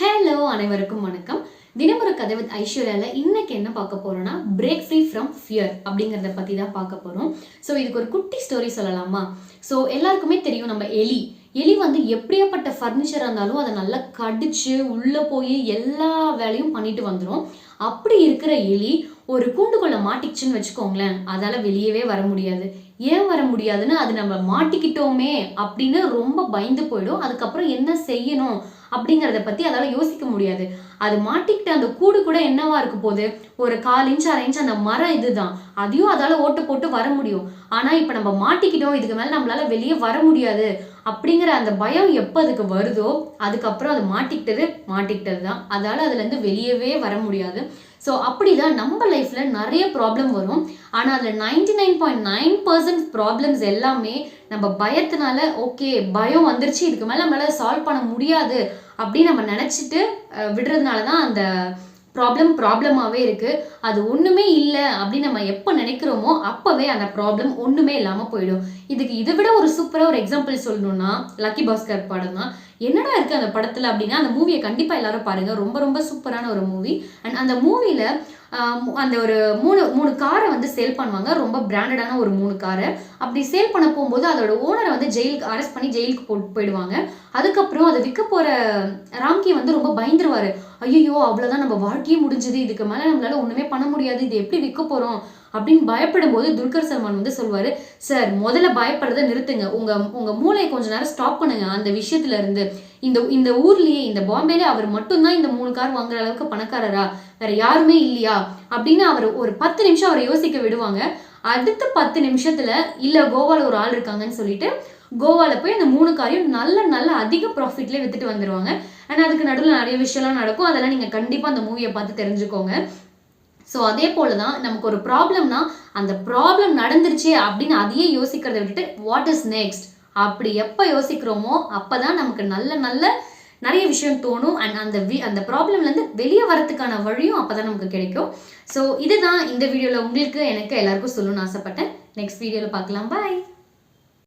Hello அனைவருக்கும் வணக்கம். தினமொரு கதை வித் ஐஸ்வர்யாவில் இன்னைக்கு என்ன பார்க்க போறோம்னா பிரேக் ஃப்ரீ ஃப்ரம் ஃபியர் அப்படிங்கிறத பற்றி தான் பார்க்க போகிறோம் ஸோ இதுக்கு ஒரு குட்டி ஸ்டோரி சொல்லலாமா? ஸோ எல்லாருக்குமே தெரியும் நம்ம எலி. எலி வந்து எப்படியாப்பட்ட ஃபர்னிச்சர் இருந்தாலும் அதை நல்லா கடிச்சு உள்ளே போய் எல்லா வேலையும் பண்ணிட்டு வந்துடும் அப்படி இருக்கிற எலி ஒரு கூண்டுக்குள்ள மாட்டிக்கிச்சுன்னு வச்சுக்கோங்களேன். அதால வெளியவே வர முடியாது. ஏன் வர முடியாதுன்னு அது நம்ம மாட்டிக்கிட்டோமே அப்படின்னு ரொம்ப பயந்து போயிடும். அதுக்கப்புறம் என்ன செய்யணும் அப்படிங்கிறத பற்றி அதால் யோசிக்க முடியாது. அது மாட்டிக்கிட்ட அந்த கூடு கூட என்னவா இருக்க போகுது? ஒரு கால் இன்ச் அரை இன்ச் அந்த மரம் இதுதான். அதையும் அதால் ஓட்டு போட்டு வர முடியும். ஆனால் இப்போ நம்ம மாட்டிக்கிட்டோம் இதுக்கு மேலே நம்மளால் வெளியே வர முடியாது அப்படிங்கிற அந்த பயம் எப்போ அதுக்கு வருதோ அதுக்கப்புறம் அது மாட்டிக்கிட்டது மாட்டிக்கிட்டது தான் அதால் அதுலேருந்து வெளியவே வர முடியாது. ஸோ அப்படிதான் நம்ம லைஃப்பில் நிறைய ப்ராப்ளம் வரும். ஆனால் அதில் ninety nine point nine percent problems எல்லாமே நம்ம பயத்தினால ஓகே பயம் வந்துருச்சு இதுக்கு மேலே நம்மளால சால்வ் பண்ண முடியாது அப்படின்னு நம்ம நினச்சிட்டு விடுறதுனால தான் அந்த ப்ராப்ளம் ப்ராப்ளமாகவே இருக்குது அது ஒன்றுமே இல்லை அப்படின்னு நம்ம எப்போ நினைக்கிறோமோ அப்போவே அந்த ப்ராப்ளம் ஒன்றுமே இல்லாமல் போயிடும். இதுக்கு இதை விட ஒரு சூப்பராக ஒரு எக்ஸாம்பிள் சொல்லணும்னா லக்கி பாஸ்கர் படம் தான். என்னடா இருக்குது அந்த படத்தில் அப்படின்னா அந்த மூவியை கண்டிப்பாக எல்லாரும் பாருங்கள் ரொம்ப ரொம்ப சூப்பரான ஒரு மூவி அண்ட் அந்த மூவியில் அந்த ஒரு மூணு மூணு காரை வந்து சேல் பண்ணுவாங்க. ரொம்ப பிராண்டடான ஒரு மூணு காரை. அப்படி சேல் பண்ண போகும்போது அதோட ஓனரை வந்து ஜெயிலுக்கு அரெஸ்ட் பண்ணி ஜெயிலுக்கு போட்டு போயிடுவாங்க. அதுக்கப்புறம் அதை விற்க போகிற ராம்கி வந்து ரொம்ப பயந்துருவாரு. ஐயோ அவ்வளோதான் நம்ம வாழ்க்கையே முடிஞ்சது. இதுக்கு மேலே நம்மளால ஒன்றுமே பண்ண முடியாது. இது எப்படி விற்க போகிறோம் அப்படின்னு பயப்படும் போது துல்கர் சல்மான் வந்து சொல்வார் சார் முதல்ல பயப்படுறதை நிறுத்துங்க. உங்கள் உங்கள் மூளையை கொஞ்ச நேரம் ஸ்டாப் பண்ணுங்க. அந்த விஷயத்துல இருந்து இந்த இந்த ஊர்லேயே இந்த பாம்பேலேயே அவர் மட்டும்தான் இந்த மூணு கார் வாங்குற அளவுக்கு பணக்காரரா? வேற யாருமே இல்லையா? அப்படின்னு அவர் ஒரு பத்து நிமிஷம் அவரை யோசிக்க விடுவாங்க. அடுத்த பத்து நிமிஷத்துல இல்லை கோவாவில் ஒரு ஆள் இருக்காங்கன்னு சொல்லிட்டு கோவால போய் அந்த மூணு காரையும் நல்ல நல்ல அதிக ப்ராஃபிட்லேயே வித்துட்டு வந்துருவாங்க. அண்ட் அதுக்கு நடுவில் நிறைய விஷயம்லாம் நடக்கும். அதெல்லாம் நீங்கள் கண்டிப்பாக அந்த மூவியை பார்த்து தெரிஞ்சுக்கோங்க. ஸோ அதே போல தான் நமக்கு ஒரு ப்ராப்ளம்னா அந்த ப்ராப்ளம் நடந்துருச்சு அப்படின்னு அதையே யோசிக்கிறத விட்டுட்டு வாட் இஸ் நெக்ஸ்ட் அப்படி எப்போ யோசிக்கிறோமோ அப்போ தான் நமக்கு நல்ல நல்ல நிறைய விஷயம் தோணும். அண்ட் அந்த வி அந்த ப்ராப்ளம்லேருந்து வெளியே வரத்துக்கான வழியும் அப்போ தான் நமக்கு கிடைக்கும். ஸோ இதுதான் இந்த வீடியோவில் உங்களுக்கு எனக்கு எல்லாருக்கும் சொல்லணும்னு ஆசைப்பட்டேன். நெக்ஸ்ட் வீடியோவில் பார்க்கலாம். பாய்